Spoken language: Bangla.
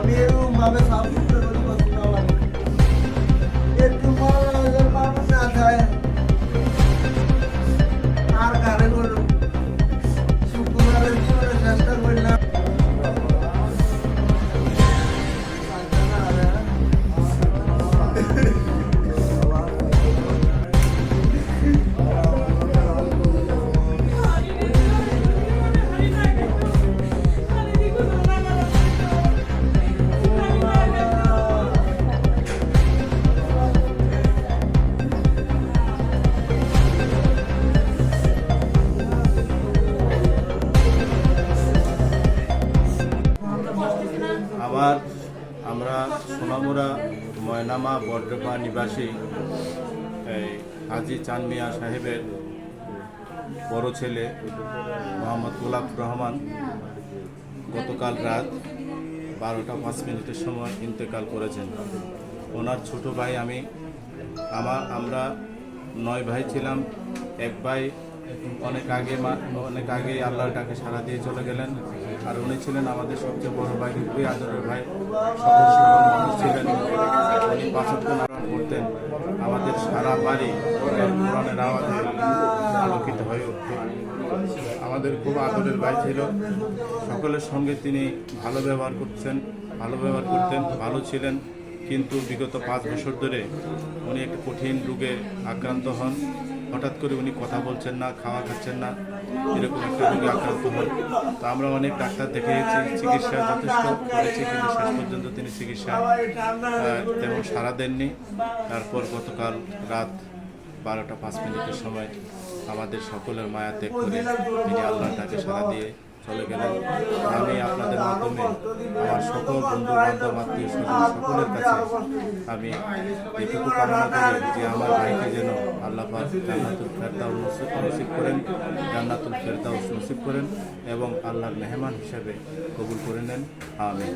আমি এরকমভাবে সব আলমোড়া ময়নামা বর্ডপা নিবাসী এই হাজি চান মিয়া সাহেবের বড় ছেলে মোহাম্মদ গোলাপ রহমান। গতকাল রাত বারোটা পাঁচ মিনিটের সময় ইন্তেকাল করেছেন। ওনার ছোট ভাই আমি আমার আমরা নয় ভাই ছিলাম, এক ভাই অনেক আগে অনেক আগে আল্লাহর ডাকে সাড়া দিয়ে চলে গেলেন। আর উনি ছিলেন আমাদের সবচেয়ে বড় ভাই খুবই আদরের ভাই। মানুষ ছিলেন। উনি করতেন আমাদের সারা বাড়ি কোরআনের আওয়াজে আলোকিত হয়ে উঠত। আমাদের খুব আদরের ভাই ছিল। সকলের সঙ্গে তিনি ভালো ব্যবহার করছেন ভালো ব্যবহার করতেন, ভালো ছিলেন। কিন্তু বিগত পাঁচ বছর ধরে উনি একটা কঠিন রোগে আক্রান্ত হন। হঠাৎ করে উনি কথা বলছেন না, খাওয়া খাচ্ছেন না, এরকম একটা রোগে আক্রান্ত হন। তো আমরা অনেক ডাক্তার দেখিয়েছি চিকিৎসা যথেষ্ট করেছি কিন্তু শেষ পর্যন্ত তিনি চিকিৎসা তেমন সারা দেননি। তারপর গতকাল রাত বারোটা পাঁচ মিনিটের সময় আমাদের সকলের মায়া ত্যাগ করে তিনি আল্লাহ তাকে সারা দিয়ে চলে গেলেন আমি আপনাদের মাধ্যমে আমার সকল বন্ধু, বান্ধব, আত্মীয় স্বজন, সকলের কাছে আমি এটুকু কামনা করি যে আমার ভাইকে যেন আল্লাহ জান্নাতুল ফেরদাউস নসিব করেন, জান্নাতুল ফেরদাউস নসিব করেন এবং আল্লাহর মেহমান হিসেবে কবুল করে নেন। আমিন।